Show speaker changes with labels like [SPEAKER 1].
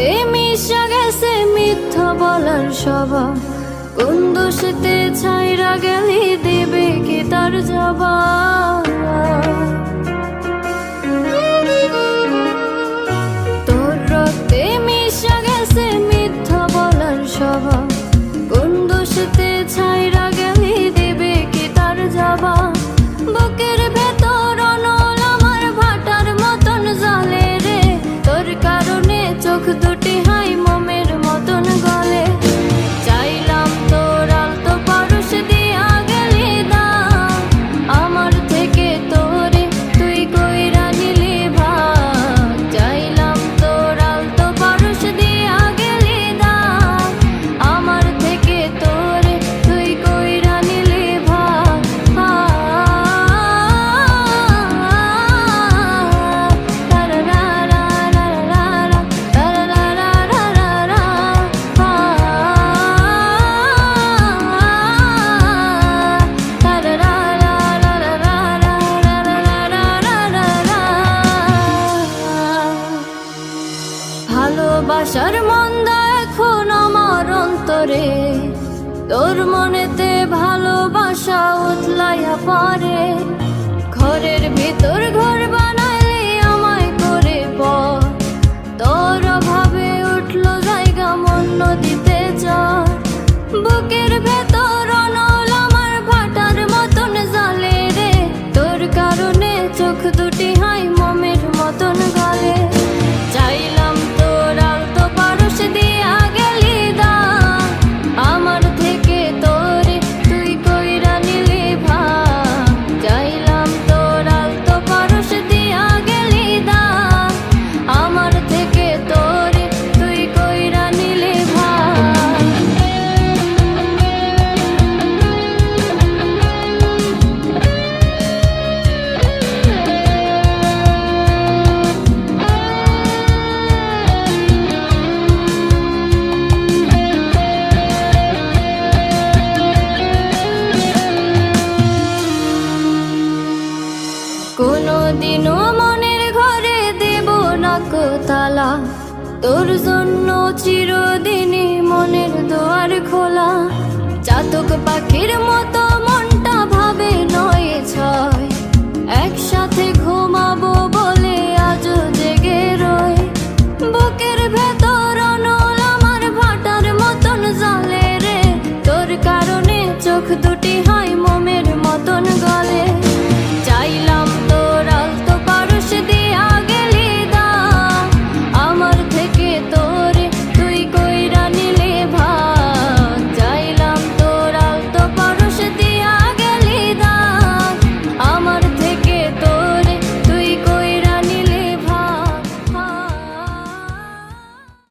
[SPEAKER 1] সাথে মিশা গেছে মিথ্যা বলার স্বভাব। কোন দোষেতে ছাইরা গেলি দেবে কি তার জবাব? আশার মন্দ এখন আমার অন্তরে। তোর মনেতে ভালোবাসা উতলাইয়া কেন মনের ঘরে দেব না তালা তোর জন্য চিরদিনই